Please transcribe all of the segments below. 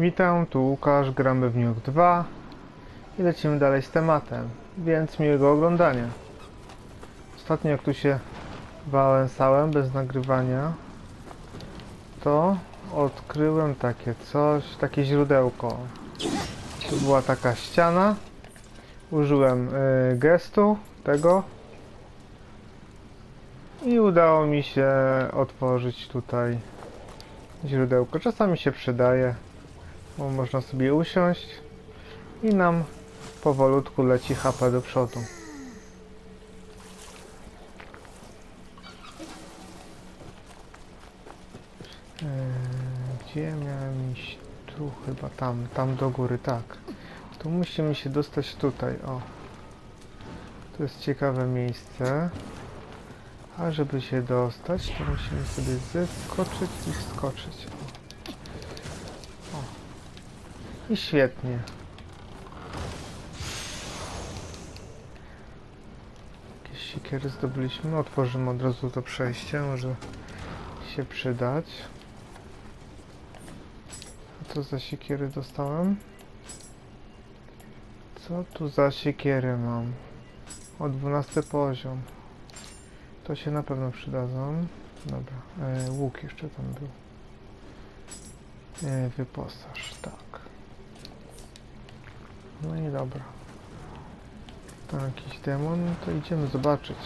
Witam, tu Łukasz, gramy w Nuke 2 i lecimy dalej z tematem, więc miłego oglądania. Ostatnio jak tu się wałęsałem bez nagrywania, to odkryłem takie coś, takie źródełko. Tu była taka ściana, użyłem y, gestu tego i udało mi się otworzyć tutaj źródełko. Czasami się przydaje, bo można sobie usiąść i nam powolutku leci HP do przodu. Eee, Gdzie miałem iść? Tu chyba, tam, tam do góry, tak. Tu musimy się dostać tutaj, o. To jest ciekawe miejsce. A żeby się dostać, to musimy sobie zeskoczyć i wskoczyć. I świetnie. Jakieś siekiery zdobyliśmy. Otworzymy od razu to przejście, może się przydać. Co za siekiery dostałem? Co tu za siekiery mam? O 12 poziom. To się na pewno przydadzą. Dobra, e, łuk jeszcze tam był. E, wyposaż, tak. No i dobra. Tam jakiś demon, to idziemy zobaczyć.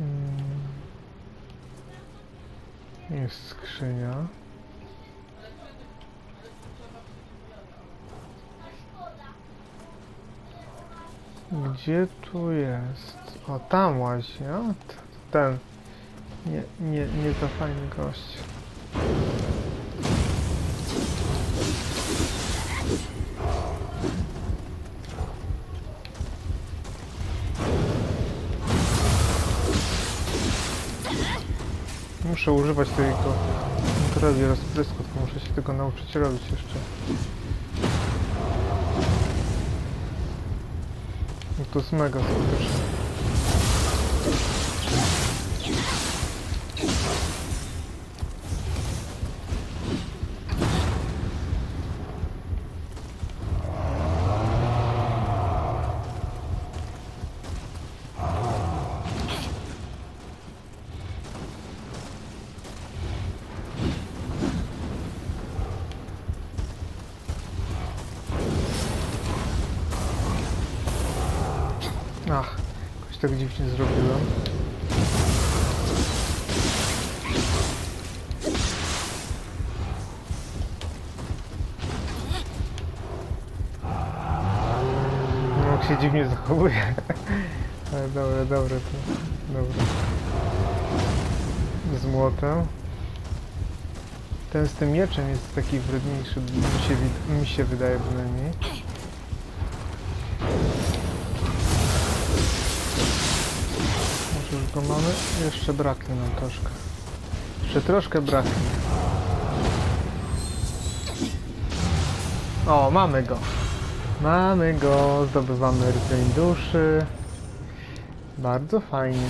Mm. Jest skrzynia. Gdzie tu jest? O, tam a? t- Ten. Nie, nie, nie za fajny gość. Muszę używać tego kontroli rozprysku, to muszę się tego nauczyć robić jeszcze. No to jest mega skuteczne. Tak dziwnie zrobiłem. No, jak się dziwnie zachowuje. Ale dobra, dobra, to dobra. Z młotem. Ten z tym mieczem jest taki wredniejszy, mi się, mi się wydaje przynajmniej. Może już go mamy? Jeszcze braknie nam troszkę. Jeszcze troszkę braknie. O, mamy go. Mamy go. Zdobywamy rdzeń duszy. Bardzo fajnie.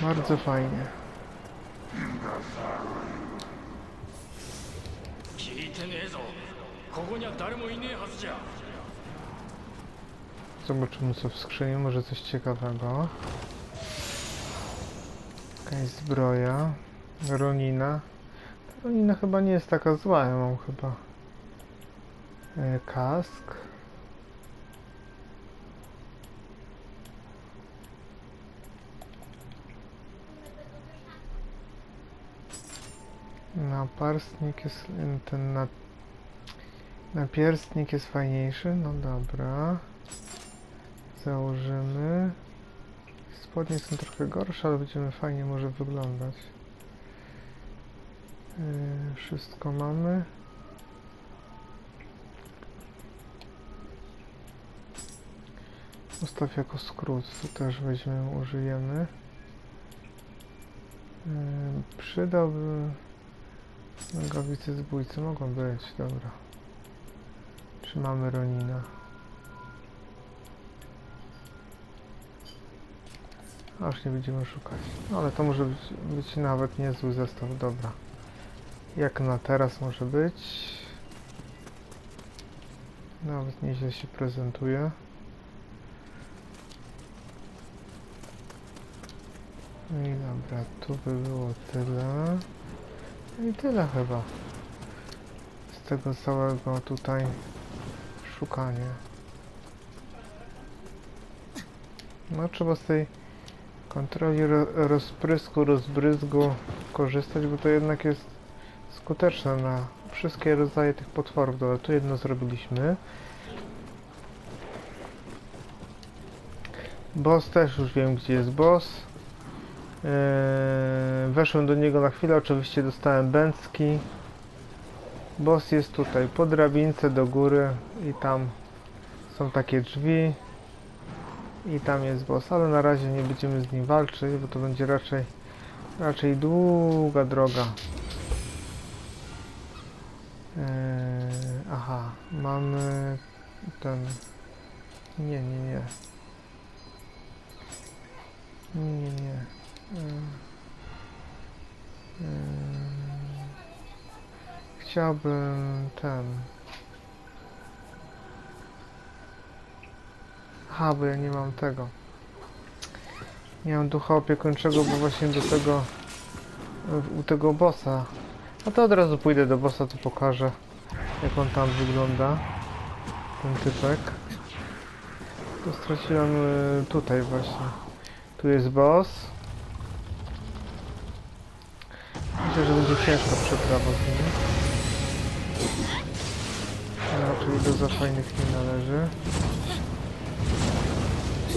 Bardzo fajnie. 聞いてねえぞここには誰もいねえはずじゃ Zobaczymy co w skrzyni, może coś ciekawego. Jakaś zbroja. Ronina. Ta Ronina chyba nie jest taka zła, ja mam chyba e, kask. Naparstnik jest ten na... Napierstnik jest fajniejszy, no dobra. Założymy. Spodnie są trochę gorsze, ale będziemy fajnie może wyglądać. Yy, wszystko mamy. Ustaw jako skrót, to też weźmiemy, użyjemy. Yy, przydałby nogawice zbójcy, mogą być, dobra. Czy mamy Ronina? Aż nie będziemy szukać. No, ale to może być, być nawet niezły zestaw, dobra. Jak na teraz może być. Nawet nieźle się prezentuje. No i dobra, tu by było tyle. No i tyle chyba. Z tego całego tutaj szukania. No trzeba z tej kontroli ro rozprysku, rozbryzgu korzystać, bo to jednak jest skuteczne na wszystkie rodzaje tych potworów. Dobra, tu jedno zrobiliśmy. Boss też już wiem gdzie jest boss. Eee, weszłem do niego na chwilę, oczywiście dostałem bęcki. Boss jest tutaj po drabince do góry i tam są takie drzwi. I tam jest boss, ale na razie nie będziemy z nim walczyć, bo to będzie raczej raczej długa droga. Eee, aha, mamy ten. Nie, nie, nie. Nie, nie, nie. Eee, eee, chciałbym ten. Aha, bo ja nie mam tego. Nie mam ducha opiekuńczego, bo właśnie do tego u tego bossa. A to od razu pójdę do bossa, to pokażę jak on tam wygląda. Ten typek. To straciłem y, tutaj właśnie. Tu jest boss. Myślę, że będzie ciężka przeprawa z nim. Raczej do za fajnych nie należy.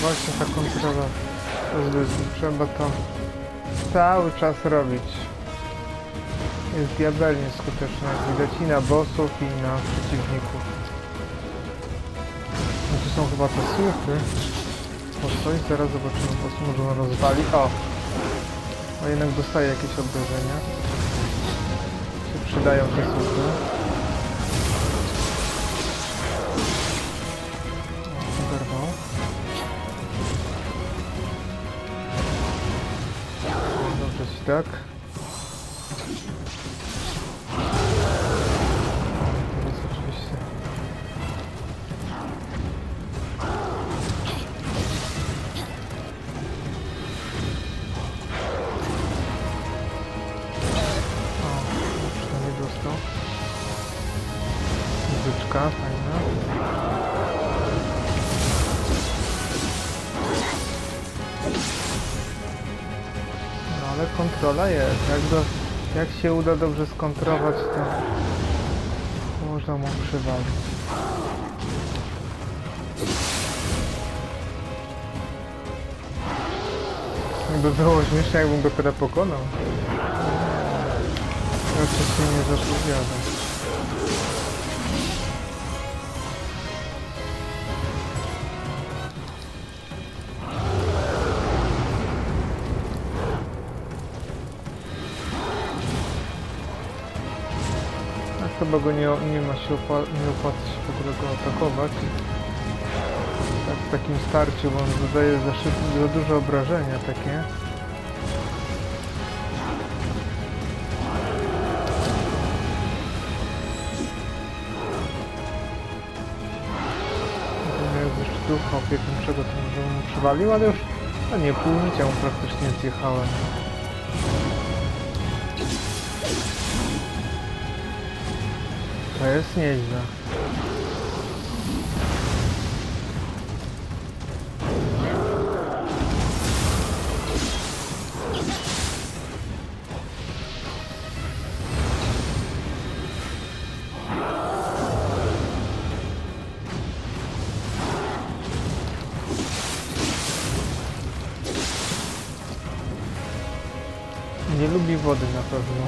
właśnie ta kontrola rozwoju. Trzeba to cały czas robić. Jest diabelnie skuteczna, jak widać i na bossów i na przeciwników. No tu są chyba te słupy. Po zaraz zobaczymy, po co może on rozwali. O! O, jednak dostaje jakieś obrażenia. Się przydają te słupy. Dobrze jest. Jak, do, jak się uda dobrze skontrować, to można mu przywalić. Jakby było śmiesznie, jakbym go tyle pokonał. Się nie zapowiada. Chyba go nie, nie ma się opła nie opłaca się w ogóle go atakować. Tak w takim starciu, bo on zadaje za, szyb- za duże obrażenia takie. Ducha opiekuńczego, to bym przywalił, ale już no nie, pół życia mu praktycznie zjechałem. To jest nieźle. Nie lubi wody na pewno.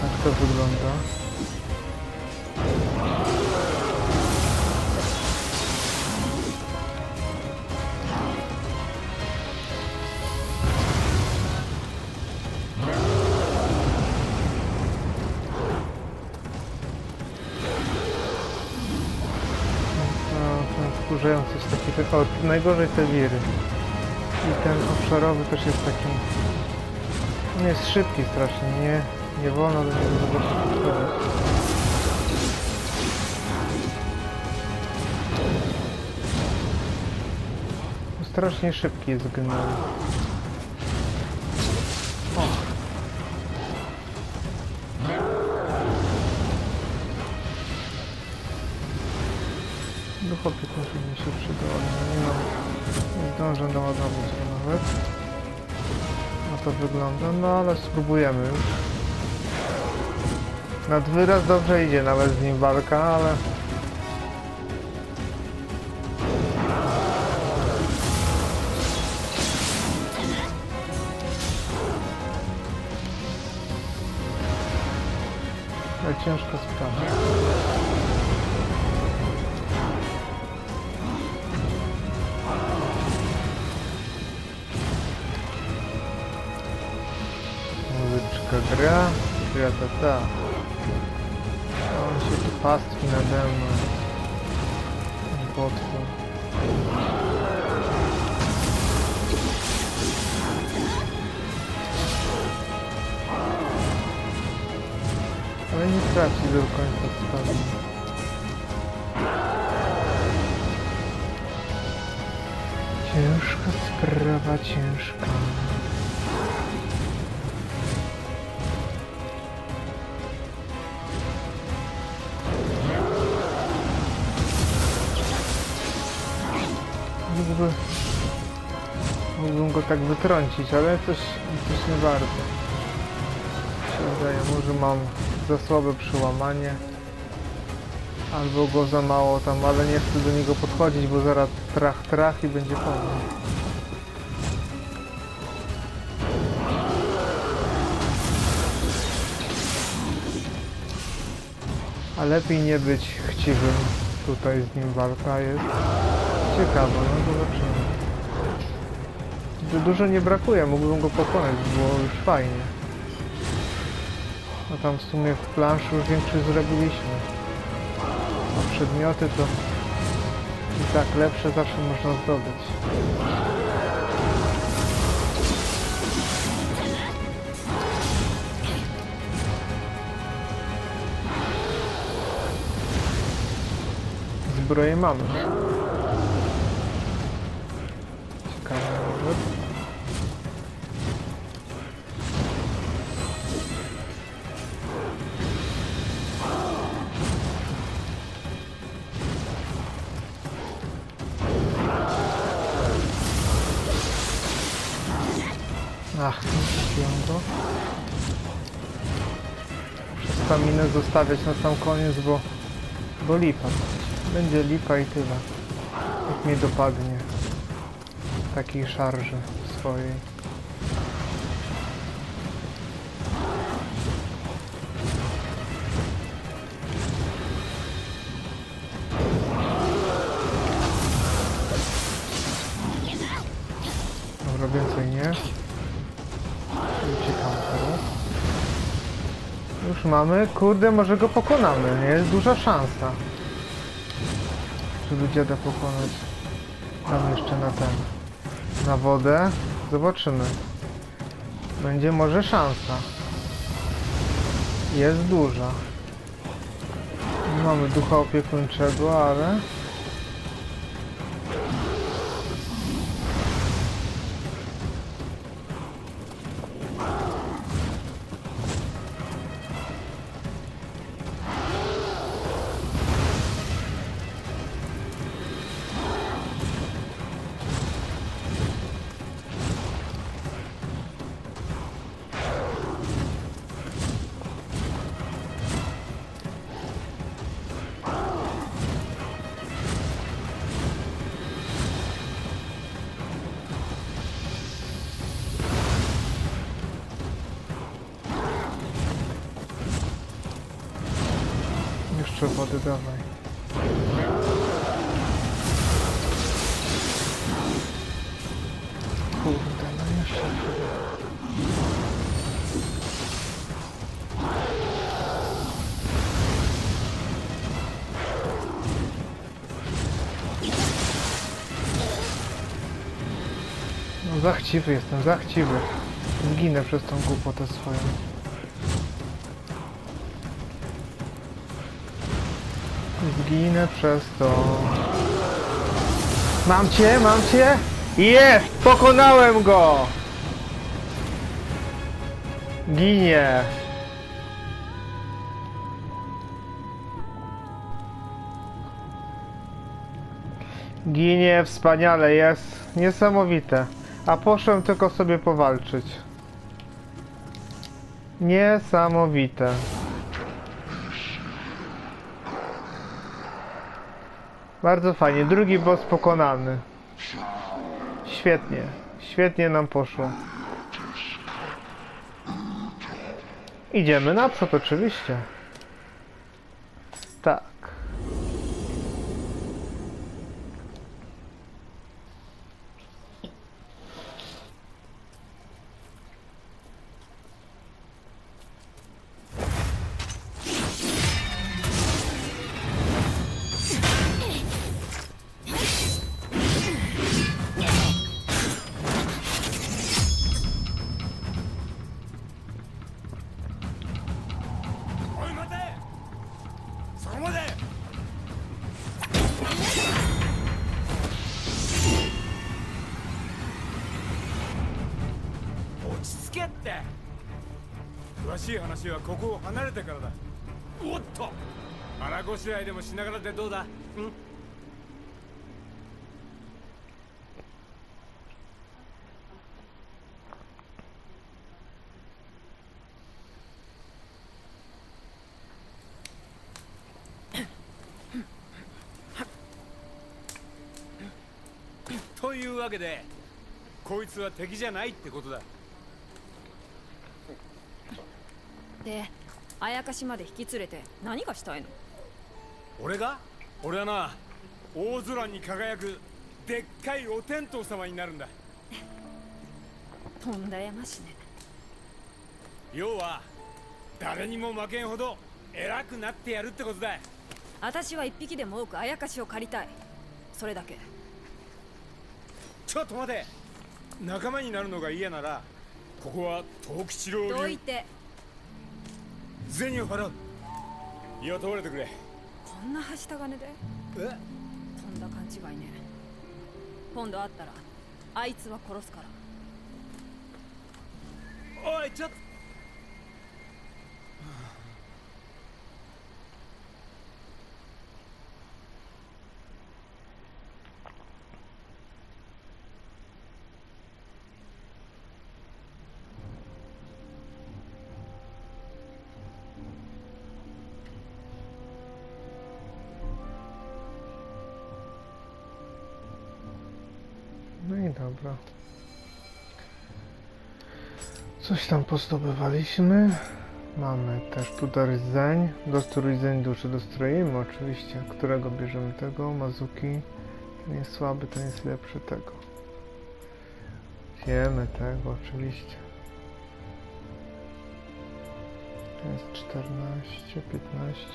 Tak to wygląda. O, najgorzej te wiry. I ten obszarowy też jest taki, on jest szybki strasznie, nie, nie wolno do niego podchodzić. Strasznie szybki jest generalnie. Duchopik może mi się przydał, ale nie mam, nie zdążę naładować go nawet. No to wygląda, no ale spróbujemy już. Nad wyraz dobrze idzie nawet z nim walka, ale... Ale ciężka sprawa. Muzyczka gra, gra ta ta. A On się tu pastwi nade mną. Ten Potwór. Ale nie traci do końca sprawy. Ciężka sprawa, ciężka. Tak wytrącić, ale coś, coś nie. Mi się wydaje, może mam za słabe przełamanie. Albo go za mało tam, ale nie chcę do niego podchodzić, bo zaraz trach trach i będzie mnie. A lepiej nie być chciwym. Tutaj z nim walka jest. Ciekawe, no zobaczymy. Du- Dużo nie brakuje, mógłbym go pokonać, było już fajnie. No tam w sumie w planszu już większość zrobiliśmy. A przedmioty to i tak lepsze zawsze można zdobyć. Zbroję mamy. Ach, nie go. Muszę staminę zostawiać na sam koniec, bo, bo lipa. Będzie lipa i tyle. Jak mnie dopadnie. Takiej szarży swojej. Już mamy. Kurde, może go pokonamy, nie? Jest duża szansa. Żeby dziada pokonać. Tam jeszcze na ten. Na wodę. Zobaczymy. Będzie może szansa. Jest duża. Mamy ducha opiekuńczego, ale... wody, dawaj. Kurde, no jeszcze. No zachciwy jestem, zachciwy. Zginę przez tą głupotę swoją. Zginę przez to. Mam cię, mam cię! Jest! Pokonałem go! Ginie! Ginie, wspaniale jest. Niesamowite. A poszłem tylko sobie powalczyć. Niesamowite. Bardzo fajnie. Drugi boss pokonany. Świetnie. Świetnie nam poszło. Idziemy naprzód oczywiście. しい話はここを離れてからだ。おっと。腹ごしらえでもしながらでどうだ？ん？というわけでこいつは敵じゃないってことだであやかしまで引き連れて何がしたいの？俺が？俺はな大空に輝くでっかいお天道様になるんだ。とんだやましね。要は誰にも負けんほど偉くなってやるってことだ。私は一匹でも多くあやかしを借りたい。それだけ。ちょっと待て。仲間になるのが嫌ならここは藤吉郎流。どいて銭を払う。雇われてくれ。こんなはした金で？え？とんだ勘違いね。今度会ったらあいつは殺すから。おいちょっと Coś tam pozdobywaliśmy. Mamy też tutaj rdzeń. Dostrój rdzeń duszy dostroimy oczywiście. Którego bierzemy tego? Mazuki. Ten jest słaby, ten jest lepszy tego. Wiemy tego oczywiście. To jest 14, 15.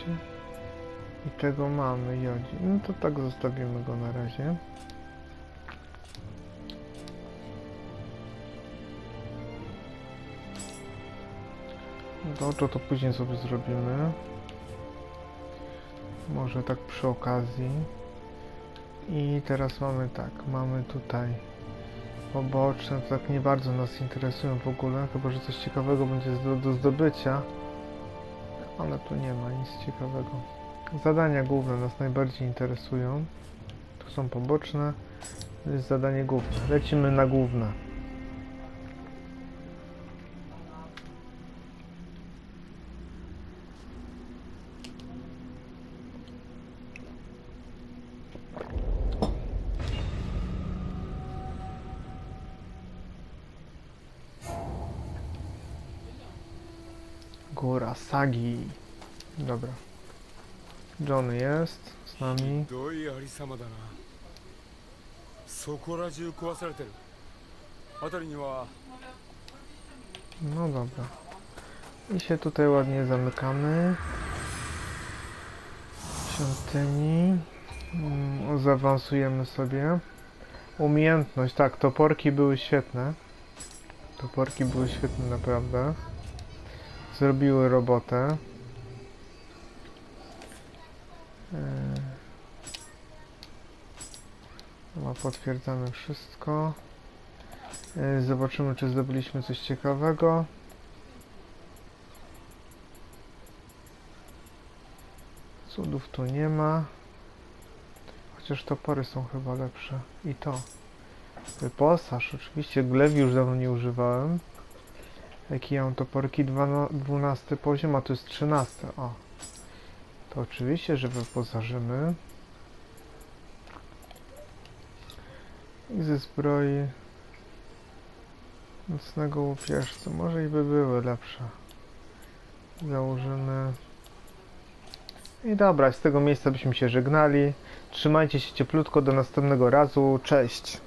I tego mamy jodzi. No to tak zostawimy go na razie. Dobrze, to później sobie zrobimy. Może tak przy okazji. I teraz mamy tak, mamy tutaj poboczne, to tak nie bardzo nas interesują w ogóle, chyba że coś ciekawego będzie do, do zdobycia. Ale tu nie ma nic ciekawego. Zadania główne nas najbardziej interesują. Tu są poboczne. To jest zadanie główne. Lecimy na główne. Sagi. Dobra. Johnny jest z nami. ひどいありさまだなそこら中壊されてる辺りには No dobra. I się tutaj ładnie zamykamy. Świątyni. Mm, Zaawansujemy sobie. Umiejętność, tak, toporki były świetne. Toporki były świetne naprawdę. Zrobiły robotę. No, potwierdzamy wszystko. Yy, Zobaczymy, czy zdobyliśmy coś ciekawego. Cudów tu nie ma. Chociaż topory są chyba lepsze. I to. Wyposaż. Oczywiście glewi już dawno nie używałem. Jakie ja mam toporki? Dwana- 12 poziom, a to jest 13. O. To oczywiście, że wyposażymy. I ze zbroi łupieżca. Może i by były lepsze. Założymy. I dobra, z tego miejsca byśmy się żegnali. Trzymajcie się cieplutko, do następnego razu. Cześć!